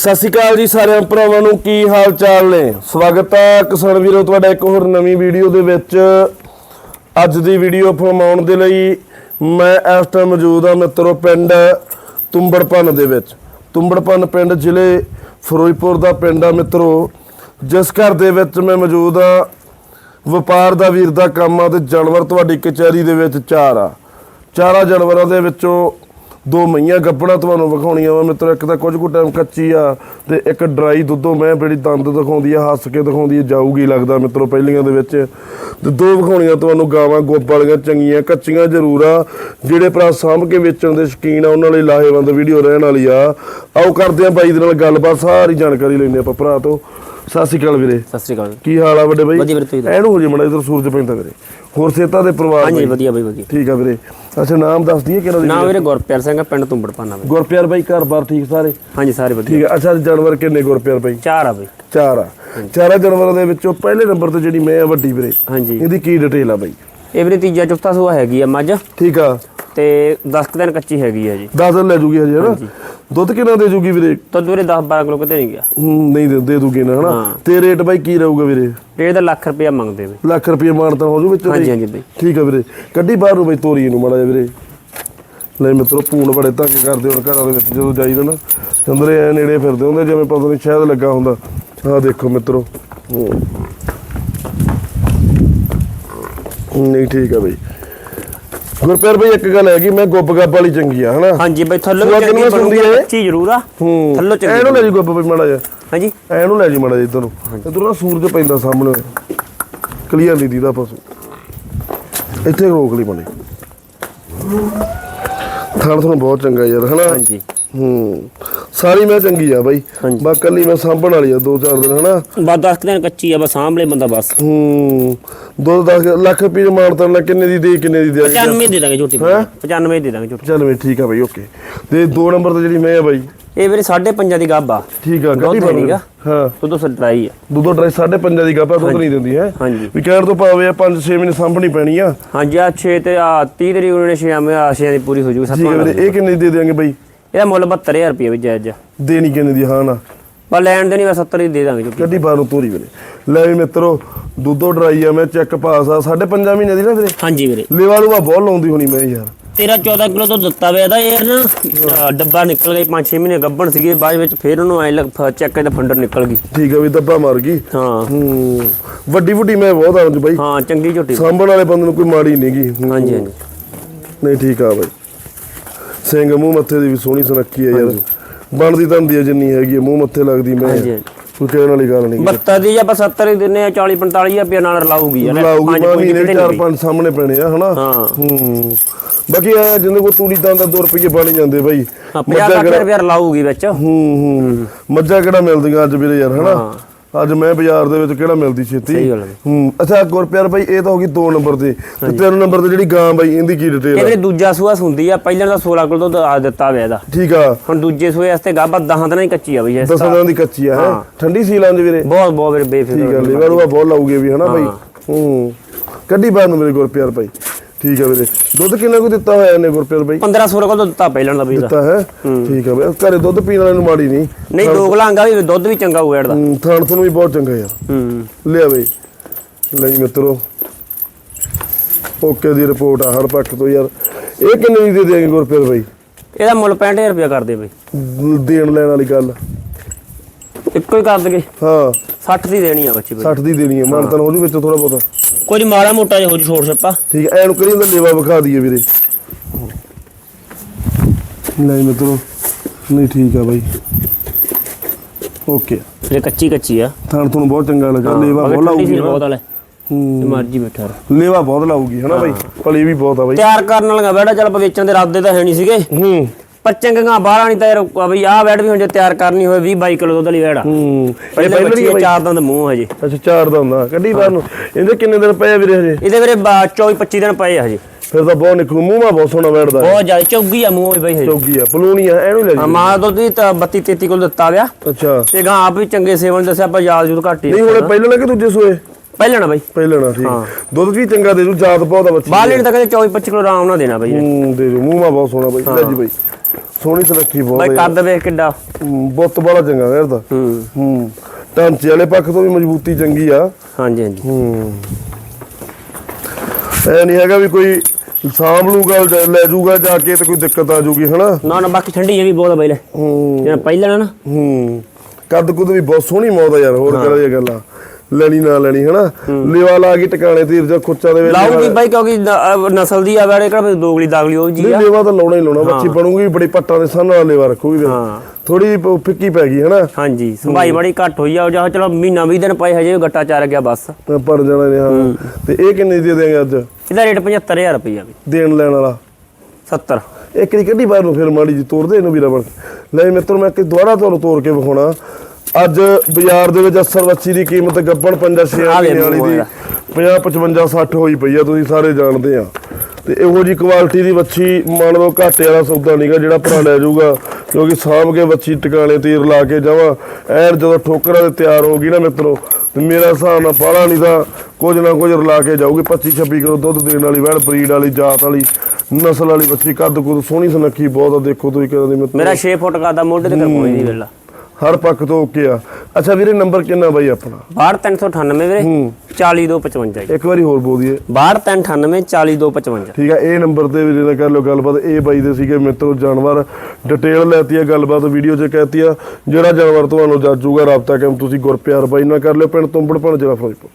ਸਤਿ ਸ਼੍ਰੀ ਅਕਾਲ ਜੀ ਸਾਰਿਆਂ ਭਰਾਵਾਂ ਨੂੰ, ਕੀ ਹਾਲ ਚਾਲ ਨੇ? ਸਵਾਗਤ ਹੈ ਕਿਸਾਨ ਵੀਰੋ, ਤੁਹਾਡਾ ਇੱਕ ਹੋਰ ਨਵੀਂ ਵੀਡੀਓ ਦੇ ਵਿੱਚ। ਅੱਜ ਦੀ ਵੀਡੀਓ ਫਰਮਾਉਣ ਦੇ ਲਈ ਮੈਂ ਇਸ ਟਾਈਮ ਮੌਜੂਦ ਹਾਂ ਮਿੱਤਰੋ ਪਿੰਡ ਤੁੰਬੜਪਨ ਦੇ ਵਿੱਚ। ਤੁੰਬੜਪਨ ਪਿੰਡ ਜ਼ਿਲ੍ਹੇ ਫਿਰੋਜ਼ਪੁਰ ਦਾ ਪਿੰਡ ਆ ਮਿੱਤਰੋ। ਜਿਸ ਘਰ ਦੇ ਵਿੱਚ ਮੈਂ ਮੌਜੂਦ ਹਾਂ। ਵਪਾਰ ਦਾ ਵੀਰ ਦਾ ਕੰਮ ਆ ਤੇ ਜਾਨਵਰ ਤੁਹਾਡੀ ਕਚਹਿਰੀ ਦੇ ਵਿੱਚ ਚਾਰ। ਆ ਚਾਰਾਂ ਜਾਨਵਰਾਂ ਦੇ ਵਿੱਚੋਂ ਦੋ ਮਈਆਂ ਗੱਪਣਾ ਤੁਹਾਨੂੰ ਵਿਖਾਉਣੀਆਂ ਵਾ। ਮਿੱਤਰੋ ਇੱਕ ਤਾਂ ਕੁਝ ਕੁ ਟਾਈਮ ਕੱਚੀ ਆ ਤੇ ਇੱਕ ਡਰਾਈ ਦੁੱਧੋਂ ਮੈਂ ਬੜੀ ਦੰਦ ਦਿਖਾਉਂਦੀ ਆ, ਹੱਸ ਕੇ ਦਿਖਾਉਂਦੀ ਆ, ਜਾਊਗੀ ਲੱਗਦਾ ਮਿੱਤਰੋ ਪਹਿਲੀਆਂ ਦੇ ਵਿੱਚ। ਤੇ ਦੋ ਵਿਖਾਉਣੀਆਂ ਤੁਹਾਨੂੰ ਗਾਵਾਂ ਗੋਪ ਵਾਲੀਆਂ ਚੰਗੀਆਂ, ਕੱਚੀਆਂ ਜ਼ਰੂਰ ਆ। ਜਿਹੜੇ ਭਰਾ ਸਾਂਭ ਕੇ ਵੇਚਣ ਦੇ ਸ਼ੌਕੀਨ ਆ, ਉਹਨਾਂ ਲਈ ਲਾਹੇਵੰਦ ਵੀਡੀਓ ਰਹਿਣ ਵਾਲੀ ਆ। ਆਓ ਕਰਦੇ ਆ ਬਾਈ ਦੇ ਨਾਲ ਗੱਲਬਾਤ, ਸਾਰੀ ਜਾਣਕਾਰੀ ਲੈਂਦੇ ਆਪਾਂ ਭਰਾ ਤੋਂ। ਸਤਿ ਸ਼੍ਰੀ ਅਕਾਲ ਵੀਰੇ। ਸਤਿ ਸ੍ਰੀ ਅਕਾਲ। ਕੀ ਹਾਲ ਆ ਵੱਡੇ ਬਾਈ? ਵਧੀਆ ਵੀਰੇ, ਤੁਸੀਂ। ਐਨੂੰ ਹੋ ਜੇ ਮੜਾ ਇਧਰ ਸੂਰਜ ਪੈਂਦਾ ਵੀਰੇ। ਹੋਰ ਸੇਤਾ ਦੇ ਪਰਿਵਾਰ ਹਾਂਜੀ? ਵਧੀਆ ਬਈ ਵਧੀਆ। ਠੀਕ ਆ ਵੀਰੇ। ਅੱਛਾ ਨਾਮ ਦੱਸ ਦਈਏ ਕਿਹਨਾਂ ਦੀ ਨਾਮ ਵੀਰੇ? ਗੁਰਪਿਆਰ ਸਿੰਘ ਆ, ਪਿੰਡ ਤੁੰਬੜਪਾਨਾ ਬਈ। ਗੁਰਪਿਆਰ ਬਾਈ ਘਰ-ਬਾਰ ਠੀਕ ਸਾਰੇ? ਹਾਂਜੀ ਸਾਰੇ ਵਧੀਆ। ਠੀਕ ਆ। ਅੱਛਾ ਜਾਨਵਰ ਕਿੰਨੇ ਗੁਰਪਿਆਰ ਬਾਈ? ਚਾਰ ਆ ਬਈ। ਚਾਰ ਆ। ਚਾਰਾਂ ਜਾਨਵਰਾਂ ਦੇ ਵਿੱਚੋਂ ਪਹਿਲੇ ਨੰਬਰ ਤੇ ਜਿਹੜੀ ਮੈਂ ਆ ਵੱਡੀ ਵੀਰੇ। ਹਾਂਜੀ। ਇਹਦੀ ਕੀ ਡਿਟੇਲ ਆ ਬਾਈ? ਇਹ ਵੀਰੇ ਤੀਜਾ ਚੌਥਾ ਸੂਆ ਹੈਗੀ ਆ ਮੱਝ। ਠੀਕ ਆ। ਤੇ 10 ਕੁ ਦਿਨ ਕੱਚੀ ਹੈਗੀ ਆ ਜੀ। 10 ਦਿਨ ਲੈ ਜੂਗੀ ਹਜੇ ਹਨਾ? ਦੁੱਧ ਕਿੰਨਾ ਦੇ ਜੂਗੀ ਵੀਰੇ? ਦੁੱਧ ਵੀਰੇ 10 12 ਕਿਲੋ ਕਿਤੇ ਨਹੀਂ ਗਿਆ। ਹੂੰ, ਨਹੀਂ ਦੇ ਦੇ ਦੂਗੀ ਨਾ ਹਨਾ? ਹਾਂ। ਤੇ ਰੇਟ ਬਾਈ ਕੀ ਰਹੂਗਾ ਵੀਰੇ? ਡੇਢ ਦਾ ਲੱਖ ਰੁਪਇਆ ਮੰਗਦੇ ਬਈ ਲੱਖ ਰੁਪਏ ਮਾਨਤਾ ਹੋ ਜੂ ਵਿੱਚ ਹਾਂਜੀ? ਹਾਂਜੀ ਬਈ। ਠੀਕ ਆ ਵੀਰੇ। ਕੱਢੀ ਬਾਹਰ ਨੂੰ ਬਈ ਤੋਰੀ ਨੂੰ ਮਾੜਾ ਜਿਹਾ ਵੀਰੇ। ਲੈ ਮਿੱਤਰੋ ਪੂਣ ਬੜੇ ਧੱਕੇ ਕਰਦੇ ਹੁਣ ਘਰਾਂ ਦੇ ਵਿੱਚ ਜਦੋਂ ਜਾਈਦਾ ਨਾ। ਚੰਦਰੇ ਐ ਨੇੜੇ ਫਿਰਦੇ ਹੁੰਦੇ ਜਿਵੇਂ ਪਤਾ ਨਹੀਂ ਸ਼ਾਇਦ ਲੱਗਾ ਹੁੰਦਾ। ਆਹ ਦੇਖੋ ਮਿੱਤਰੋ। ਹੂੰ। ਨਹੀਂ ਠੀਕ ਆ ਬਈ। ਗੁਰਪਿਆਰ ਬਈ ਇੱਕ ਗੱਲ ਹੈਗੀ ਮੈਂ ਗੁੱਬ ਗੱਬ ਵਾਲੀ ਚੰਗੀ ਆ ਹਨਾ? ਹਾਂਜੀ ਬਈ ਥੱਲੋਂ ਵੀ ਚੰਗੀ ਬਣੂਗੀ? ਕੱਚੀ ਜ਼ਰੂਰ ਆ। ਹੂੰ ਥੱਲੋਂ ਚੰਗੀ ਐਨੂੰ ਲੈ ਜੀ ਗੁੱਬ ਬਈ ਮਾੜਾ ਜਿਹਾ। ਹਾਂਜੀ। ਐਨੂੰ ਲੈ ਜੀ ਮਾੜਾ ਜਿਹਾ ਇੱਧਰ ਨੂੰ। ਇੱਧਰ ਨਾ ਸੂਰਜ ਪੈਂਦਾ ਸਾਹਮਣੇ। ਕਲੀਅਰ ਨਹੀਂ ਦੀਦਾ ਪਸ਼ੂ ਇੱਥੇ ਰੋਕ ਲਈ ਮਨੇ ਥਣ ਤੁਹਾਨੂੰ ਬਹੁਤ ਚੰਗਾ ਯਾਰ ਹਨਾ? ਹਾਂਜੀ। ਹੂੰ। ਸਾਰੀ ਮੈਂ ਚੰਗੀ ਆ ਬਾਈ। ਹਾਂਜੀ। ਬਾ ਕੱਲੀ ਮੈਂ ਸਾਂਭਣ ਵਾਲੀ ਆ ਦੋ ਚਾਰ ਦਿਨ ਹਨਾ? ਬਸ 10 ਕੁ ਦਿਨ ਕੱਚੀ ਆ ਬਸ ਸਾਂਭਲੇ ਬੰਦਾ ਬਸ। ਹੂੰ ਦੋ ਦਸ ਲੱਖ ਰੁਪਏ ਮਾਨਤਾ ਨਾਲ ਕਿੰਨੇ ਦੀ ਦੇ ਕਿੰਨੇ ਦੀ ਦੇ 95 ਦੇ ਦਾਂਗੇ ਝੋਟੀ ਹੈਂ? 95 ਦੇ ਦਾਂਗੇ ਝੋਟੀ। ਚੱਲ ਬਈ ਠੀਕ ਆ ਬਾਈ ਓਕੇ। ਤੇ ਦੋ ਨੰਬਰ ਤੇ ਜਿਹੜੀ ਮੈਂ ਆ ਬਾਈ। ਇਹ ਵੀਰੇ 5.5 ਦੀ ਗੱਬ ਆ। ਠੀਕ ਆ ਗੱਡੀ ਬਣ ਨਹੀਂਗਾ। ਹਾਂ। ਦੁੱਧ ਸੱਟਾਈ ਆ। ਦੁੱਧੋ ਡਰਾਈ 5.5 ਦੀ ਗੱਪਾ ਦੁੱਧ ਨਹੀਂ ਦਿੰਦੀ ਹੈ? ਹਾਂਜੀ। ਵੀ ਕਹਿਣ ਤੋਂ ਭਾਵੇਂ ਆ 5-6 ਮਹੀਨੇ ਸਾਂਭਣੀ ਪੈਣੀ ਆ। ਹਾਂਜੀ ਆ 6 ਤੇ ਆ 30 ਤਰੀਕ ਨੂੰ 6 ਆ 6 ਦੀ ਪੂਰੀ ਹੋ ਜੂਗੀ ਠੀਕ ਹੈ ਸੱਤਵਾਂ ਵੀਰੇ ਇਹ ਕਿੰਨੇ ਦੀ ਦੇ ਦਿਆਂਗੇ ਬਾਈ? ਇਹਦਾ ਮੁੱਲ 72000 ਰੁਪਏ ਵਿੱਚ ਜਾਇਜ਼ ਆ। ਦੇਣੀ ਕਿੰਨੇ ਦੀ ਹਾਂ ਨਾ। ਬਸ ਲੈਣ ਦੇ ਨਹੀਂ ਬਸ 70 ਦੀ ਦੇ ਦਾਂਗੇ ਝੋਟੀ ਗੱਡੀ ਬਾਹਰੋਂ ਤੋਰੀ ਵੀਰੇ। ਲੈ ਵੀ ਮਿੱਤਰੋ ਦੁੱਧੋ ਡਰਾਈ ਆ ਮੈਂ ਚੈੱਕ ਪਾਸ ਆ। 5.5 ਮਹੀਨੇ ਦੀ ਨਾ ਵੀਰੇ? ਹਾਂਜੀ ਵੀਰੇ। ਲੇਵਾ ਲੂਆ ਬਹੁਤ ਲਾਉਂਦੀ ਹੋਣੀ ਮੈਂ ਯਾਰ। 13 14 ਕਿਲੋ ਤੋਂ ਦਿੱਤਾ ਵੇ ਇਹਦਾ ਇਹ ਨਾ ਡੱਬਾ ਨਿਕਲ ਗਿਆ 5-6 ਮਹੀਨੇ ਗੱਭਣ ਸੀਗੇ ਬਾਅਦ ਵਿੱਚ ਫਿਰ ਉਹਨੂੰ ਐ ਲੱਗ ਚੈੱਕ ਦਾ ਫੰਡਰ ਨਿਕਲ ਗਈ। ਠੀਕ ਆ ਵੀ ਦੱਬਾ ਮਾਰ ਗਈ। ਹਾਂ। ਹੂੰ। ਵੱਡੀ ਵੱਡੀ ਮੈਂ ਬਹੁਤ ਆ ਬਾਈ। ਹਾਂ ਚੰਗੀ ਝੋਟੀ। ਸਾਂਭਣ ਵਾਲੇ ਬੰਦੇ ਨੂੰ ਕੋਈ ਮਾੜੀ ਨਹੀਂਗੀ ਹਾਂਜੀ ਹਾਂਜੀ। ਨਹੀਂ ਠੀਕ ਆ ਬਾਈ। ਸਿੰਘ ਮੂੰਹ ਮੱਥੇ ਦੀ ਵੀ ਸੋਹਣੀ ਸੁਨੱਖੀ ਆ ਯਾਰ। ਬਣਦੀ ਤਾਂ ਹੁੰਦੀ ਆ ਜਿੰਨੀ ਹੈਗੀ ਮੂੰਹ ਮੱਥੇ ਲੱਗਦੀ ਮੈਂ। ਹਾਂਜੀ ਕੋਈ ਕਹਿਣ ਵਾਲੀ ਗੱਲ ਨਹੀਂ। 72 ਦੀ ਆਪਾਂ 70 ਹੀ ਦਿੰਨੇ ਆ 40 45 ਰੁਪਏ ਨਾਲ ਰਲਾਊਗੀ ਯਾਰ। ਲਾਉਗੀ ਪੰਜ ਮਾਂ ਪੁੰਜ ਮਹੀਨੇ ਕਿਤੇ ਚਾਰ ਪੰਜ ਸਾਹਮਣੇ ਪੈਣੇ ਆ ਹਨਾ? ਹਾਂ। ਹੂੰ। ਬਾਕੀ ਆ ਜਿੰਦੇ ਕੋ ਤੂੜੀ ਤਾਂ ਦਾ 2 ਰੁਪਏ ਬਣ ਹੀ ਜਾਂਦੇ ਬਾਈ। ਹਾਂ 50 ਲੱਖ ਰੁਪਏ ਰਲਾਊਗੀ ਵਿੱਚ। ਹੂੰ ਹੂੰ। ਮੱਝਾਂ ਕਿਹੜਾ ਮਿਲਦੀਆਂ ਅੱਜ ਵੀਰੇ ਯਾਰ ਹਨਾ? ਅੱਜ ਮੈਂ ਬਾਜ਼ਾਰ ਦੇ ਵਿੱਚ ਕਿਹੜਾ ਮਿਲਦੀ ਛੇਤੀ? ਹੈ। ਹੂੰ ਅੱਛਾ ਗੁਰਪਿਆਰ ਬਾਈ ਇਹ ਤਾਂ ਹੋ ਗਈ 2 ਨੰਬਰ ਤੇ। ਤੇ 3 ਨੰਬਰ ਤੇ ਜਿਹੜੀ ਗਾਂ ਬਾਈ ਇਹਦੀ ਕੀ ਡਿਟੇਲ ਇਹ ਆ? ਵੀਰੇ ਦੂਜਾ ਸੂਆ ਹੁੰਦੀ ਆ ਪਹਿਲਾਂ ਦਾ 16 ਕਿਲੋ ਆ ਦਿੱਤਾ ਵੇ ਇਹਦਾ। ਠੀਕ ਆ। ਹੁਣ ਦੂਜੇ ਸੂਏ ਵਾਸਤੇ ਗੱਭਾ 10 ਦਿਨਾਂ ਹੀ ਕੱਚੀ ਆ ਬਈ ਦਸਾਂ ਦਿਨਾਂ ਦੀ ਕੱਚੀ ਆ ਹੈਂ? ਠੰਡੀ ਸੀ ਲਾਂਜ ਵੀਰੇ। ਬਹੁਤ ਬਹੁਤ ਵੀਰੇ ਠੀਕ ਬੇਫਿਕਰ ਆ ਲੀਵਰ ਉਹ ਬਹੁਤ ਲਾਉਗੇ ਵੀ ਹਨਾ ਬਾਈ? ਹੂੰ। ਕੱਢੀ ਬਾਹਰ ਨੂੰ ਮੇਰੇ ਗੁਰਪਿਆਰ ਬਾਈ ਠੀਕ ਆ ਵੀਰੇ। ਦੁੱਧ ਕਿੰਨਾ ਕੁ ਦਿੱਤਾ ਹੋਇਆ ਇਹਨੇ ਗੁਰਪਿਆਰ ਬਾਈ? 15 16 ਕਿਲੋ ਦਿੱਤਾ ਪਹਿਲਾਂ ਦਾ ਇਹਦਾ ਦਿੱਤਾ ਹੈ? ਠੀਕ ਆ ਬਾਈ ਘਰੇ ਦੁੱਧ ਪੀਣ ਵਾਲੇ ਨੂੰ ਮਾੜੀ ਨਹੀਂ। ਨਹੀਂ ਦੋ ਗਲਾਂਗਾ ਵੀ ਦੁੱਧ ਵੀ ਚੰਗਾ ਹੋਊ ਇਹਦਾ ਹੂੰ, ਥਾਣ ਤੁਹਾਨੂੰ ਵੀ ਬਹੁਤ ਚੰਗਾ ਯਾਰ ਹੂੰ। ਲਿਆ ਬਈ। ਲਈ ਮਿੱਤਰੋ। ਓਕੇ ਦੀ ਰਿਪੋਰਟ ਆ ਹਰ ਪੱਖ ਤੋਂ ਯਾਰ। ਇਹ ਕਿੰਨੇ ਦੀ ਦੇ ਦੇਗੇ ਗੁਰਪ੍ਰੀਤ ਬਾਈ? ਇਹਦਾ ਮੁੱਲ 65000 ਰੁਪਏ ਕਰਦੇ ਬਈ। ਦੇਣ ਲੈਣ ਵਾਲੀ ਗੱਲ। ਇੱਕੋ ਹੀ ਕਰ ਦਗੇ ਹਾਂ। 60 ਦੀ ਦੇਣੀ ਆ ਬੱਚੀ ਬਈ। 60 ਦੀ ਦੇਣੀ ਹੈ ਮਾਨਤਨ ਹੋ। ਜੂ ਵਿੱਚ ਥੋੜਾ ਬਹੁਤਾ। ਕੁਝ ਮਾੜਾ ਮੋਟਾ ਜਿਹਾ ਹੋ ਜੂ ਛੋੜ ਛੱਪਾ। ਠੀਕ ਹੈ ਐਨੂੰ ਕਰੀ ਇਹਦਾ ਲੇਵਾ ਵਿਖਾ ਦਈਏ ਵੀਰੇ। ਨਹੀਂ ਮਿੱਤਰੋ ਨਹੀਂ ਠੀਕ ਆ ਬਾਈ। ਓਕੇ। ਇਹ ਕੱਚੀ ਕੱਚੀ ਆ। ਥਾਣ ਤੁਹਾਨੂੰ ਬਹੁਤ ਚੰਗਾ ਲੱਗਾ ਲੇਵਾ ਬਹੁਤ ਲਾਊਗੀ ਬਹੁਤ ਵਾਲੇ ਮਰਜ਼ੀ ਬੈਠਾ। ਲੇਵਾ ਬਹੁਤ ਲਾਊਗੀ ਹਨਾ ਬਾਈ? ਭਲੀ ਵੀ ਬਹੁਤ ਆ ਬਾਈ। ਤਿਆਰ ਕਰਨ ਵਾਲੀਆਂ ਬੈੜਾ ਚੱਲ ਆਪਾਂ ਵੇਚਣ ਦੇ ਇਰਾਦੇ ਤਾਂ ਹੈ ਨਹੀਂ ਸੀਗੇ। ਹੂੰ। ਪਰ ਚੰਗੀਆਂ ਬਾਹਰਾਂ ਨਹੀਂ ਤਾਂ ਯਾਰ ਬਈ ਆਹ ਬੈਡ ਵੀ ਹੁਣ ਜੇ ਤਿਆਰ ਕਰਨੀ ਹੋਵੇ 20 22 ਕਿਲੋ ਦੁੱਧ ਵਾਲੀ ਬੈੜਾ ਹੂੰ ਇਹ ਪਹਿਲੇ ਪਹਿਲਾਂ ਬੱਚੀ ਆ ਚਾਰ ਦੰਦ ਮੂੰਹ ਹਜੇ। ਅੱਛਾ ਚਾਰ ਦਾ ਹੁੰਦਾ ਕੱਢੀ ਬਾਹਰ ਨੂੰ ਇਹਦੇ ਕਿੰਨੇ ਦਿਨ ਪਏ ਆ ਵੀਰੇ ਹਜੇ? ਇਹਦੇ ਵੀਰੇ 24 25 ਦਿਨ ਪਏ ਆ ਹਜੇ। ਫਿਰ ਤਾਂ ਬਹੁਤ ਨਿਕਲੂ ਮੂੰਹ ਮਾ ਬਹੁਤ ਸੋਹਣਾ ਬੈਠਦਾ ਬਹੁਤ ਜ਼ਿਆਦਾ ਚੌਗੀ ਆ ਮੂੰਹ ਵੀ ਬਈ ਹਜੇ। ਚੌਗੀ ਆ ਪਲੂਣੀ ਆ ਇਹਨੂੰ ਲੈ ਹਾਂ, ਜੀ ਮਾਂ ਦੁੱਧ ਵੀ ਤਾਂ 32 33 ਕਿਲੋ ਦਿੱਤਾ ਵਿਆ ਅੱਛਾ। ਤੇ ਗਾਂ ਆਪ ਵੀ ਚੰਗੇ ਸੇਵਨ ਦੱਸਿਆ ਆਪਾਂ ਯਾਦ ਜੂਦ ਘੱਟ ਹੀ ਨਹੀਂ ਹੁਣ ਪਹਿਲਾਂ ਲੱਗੇ ਦੂਜੇ ਸੋਏ? ਪਹਿਲਾਂ ਨਾ ਬਈ। ਪਹਿਲਾਂ ਨਾ ਠੀਕ। ਦੁੱਧ ਵੀ ਚੰਗਾ ਦੇ ਦੂ ਜਾਤ ਬਹੁਤ ਆ ਬੱਚੀ ਬਾਹਰ ਲੈਣ ਤਾਂ ਕਹਿੰਦੇ 24 25 ਕਿਲੋ ਆਰਾਮ ਨਾਲ ਦੇਣਾ ਬਈ। ਹੂੰ ਦੇ ਦੂ ਮੂੰਹ ਮਾ ਬਹੁਤ ਸੋਹਣਾ ਬਾਈ। ਲੈ ਜੀ ਬਾਈ। ਸੋਹਣੀ ਸੁਨੱਖੀ ਬਹੁਤ ਬਾਈ ਕੱਦ ਵੇਖ ਕਿੱਡਾ। ਬੁੱਤ ਬੜਾ ਚੰਗਾ ਯਾਰ ਦਾ ਹੂੰ। ਹੂੰ ਢਾਂਚੇ ਵਾਲੇ ਪੱਖ ਤੋਂ ਵੀ ਮਜ਼ਬੂਤੀ ਚੰਗੀ ਆ। ਹਾਂਜੀ ਹਾਂਜੀ। ਹੂੰ। ਐ ਨਹੀਂ ਹੈਗਾ ਵੀ ਕੋਈ ਸਾਂਭ ਲੂਗਾ ਲੈ ਜੂਗਾ ਜਾ ਕੇ ਤੇ ਕੋਈ ਦਿੱਕਤ ਆ ਜੂਗੀ ਹਨਾ? ਨਾ ਨਾ ਬਾਕੀ ਠੰਡੀ ਜਗੀ ਬਹੁਤ ਆ ਬਾਈ ਲੈ। ਹੂੰ। ਜਿਹੜਾ ਪਹਿਲਾਂ ਨਾ ਹੂੰ। ਕੱਦ ਕੁੱਦ ਵੀ ਬਹੁਤ ਸੋਹਣੀ ਮੌਤ ਆ ਯਾਰ ਹੋਰ ਕਰਾਂ ਇਹ ਗੱਲਾਂ। ਲੈਣੀ ਨਾ ਲੈਣੀ ਹਨਾ? ਲੇਵਾ ਲਾ ਕੇ ਟਿਕਾਣੇ ਤੇ ਜਾਂ ਖੁੱਚਾ ਦੇ ਵਿੱਚ ਲਾਊਗੀ ਬਾਈ ਕਿਉਂਕਿ ਨਸਲ ਦੀ ਆ ਵਾਲੇ ਕਿਹੜਾ ਦੋਗਲੀ ਦਾਗਲੀ ਉਹ ਜੀ ਆ। ਲੇਵਾ ਤਾਂ ਲਾਉਣਾ ਹੀ ਲਾਉਣਾ ਬੱਚੀ ਬਣੂਗੀ ਬੜੀ ਪੱਟਾਂ ਦੇ ਸਾਹਮਣੇ ਨਾਲ ਲੇਵਾ ਰੱਖੂਗੀ ਹਾਂ। ਥੋੜੀ ਫਿੱਕੀ ਪੈ ਗਈ ਹਨਾ? ਹਾਂਜੀ ਸੰਭਾਈ ਬੜੀ ਘੱਟ ਹੋਈ ਆ ਜਾਂ ਚਲੋ ਮਹੀਨਾ 20 ਦਿਨ ਪਏ ਹਜੇ ਗੱਟਾ ਚਾਰ ਗਿਆ ਬਸ। ਤਾਂ ਪੜ ਜਾਣਾ ਨੇ ਹਾਂ। ਤੇ ਇਹ ਕਿੰਨੇ ਦੀ ਦੇਂਗੇ ਅੱਜ? ਇਹਦਾ ਰੇਟ 75000 ਰੁਪਈਆ ਵੀ। ਦੇਣ ਲੈਣ ਵਾਲਾ? 70 ਇੱਕ ਦੀ ਕੱਢੀ ਬਾਹਰ ਨੂੰ ਫਿਰ ਮਾੜੀ ਜੀ ਤੋੜ ਦੇ ਇਹਨੂੰ ਵੀਰਾ ਬਣ। ਲੈ ਮਿੱਤਰ ਮੈਂ ਕਿ ਦੁਬਾਰਾ ਤੁਹਾਨੂੰ ਤੋੜ ਕੇ ਵਿਖਾਉਣਾ। ਅੱਜ ਬਾਜ਼ਾਰ ਦੇ ਵਿੱਚ ਅਸਰ ਵੱਛੀ ਦੀ ਕੀਮਤ ਗੱਬਣ 5 6 ਆ ਵੇ ਮਹੀਨੇ ਵਾਲੀ ਦੀ ਮੂੰਹ 50 55 60 ਹੋਈ ਪਈ ਆ ਤੁਸੀਂ ਸਾਰੇ ਜਾਣਦੇ ਆ। ਤੇ ਇਹੋ ਜੀ ਕੁਆਲਿਟੀ ਦੀ ਵੱਛੀ ਮੰਨ ਲਓ ਘਾਟੇ ਵਾਲਾ ਸੌਦਾ ਨਹੀਂਗਾ ਜਿਹੜਾ ਭਰਾ ਲੈ ਜਾਊਗਾ ਕਿਉਂਕਿ ਸਾਂਭ ਕੇ ਵੱਛੀ ਟਿਕਾਣੇ ਤੀਰ ਲਾ ਕੇ ਜਾਵਾਂ। ਐਨ ਜਦੋਂ ਠੋਕਰਾਂ ਤੇ ਤਿਆਰ ਹੋ ਗਈ ਨਾ ਮਿੱਤਰੋ ਤੇ ਮੇਰਾ ਹਿਸਾਬ ਨਾਲ ਪਾਲਾ ਨਹੀਂ ਤਾਂ ਕੁਝ ਨਾ ਕੁਝ ਰਲਾ ਕੇ ਜਾਊਗੀ 25 26 ਕਿਲੋ ਦੁੱਧ ਦੇਣ ਵਾਲੀ ਵੈੜ ਬਰੀਡ ਵਾਲੀ ਜਾਤ ਵਾਲੀ ਨਸਲ ਵਾਲੀ ਵੱਛੀ ਕੱਦ ਕੁੱਦ ਸੋਹਣੀ ਸੁਨੱਖੀ ਬਹੁਤ ਆ ਦੇਖੋ ਤੁਸੀਂ ਕਿਦਾਂ ਦੀ ਮਿੱਤਰੋ। ਮੇਰਾ 6 ਫੁੱਟ ਦਾ ਮੋਢੇ ਤੇ ਕਰ ਕੋਈ ਨਹੀਂ ਵੇਲਾ। ਹਰ ਪੱਖ ਤੋਂ ਓਕੇ ਆ। ਅੱਛਾ ਵੀਰੇ ਨੰਬਰ ਕਿੰਨਾ ਬਾਈ ਆਪਣਾ? 62398 ਵੀਰੇ 40255 ਜੀ। ਇੱਕ ਵਾਰੀ ਹੋਰ ਬੋਲ ਦਈਏ। 62398 40255 ਠੀਕ ਆ ਇਹ ਨੰਬਰ ਤੇ ਵੀਰੇ ਨਾਲ ਕਰ ਲਓ ਗੱਲਬਾਤ ਇਹ ਬਾਈ ਦੇ ਸੀਗੇ ਮਿੱਤਰੋ ਜਾਨਵਰ। ਡਿਟੇਲ ਲੈਤੀ ਆ ਗੱਲਬਾਤ ਵੀਡੀਓ 'ਚ ਕਹਿਤੀ ਆ। ਜਿਹੜਾ ਜਾਨਵਰ ਤੁਹਾਨੂੰ ਜੱਜੂਗਾ ਰਾਬਤਾ ਕਿਮ ਤੁਸੀਂ ਗੁਰਪਿਆਰ ਬਾਈ ਨਾਲ ਕਰ ਲਿਓ ਪਿੰਡ ਤੁੰਬੜ ਪਿੰਡ ਜ਼ਿਲ੍ਹਾ ਫਿਰੋਜ਼ਪੁਰ।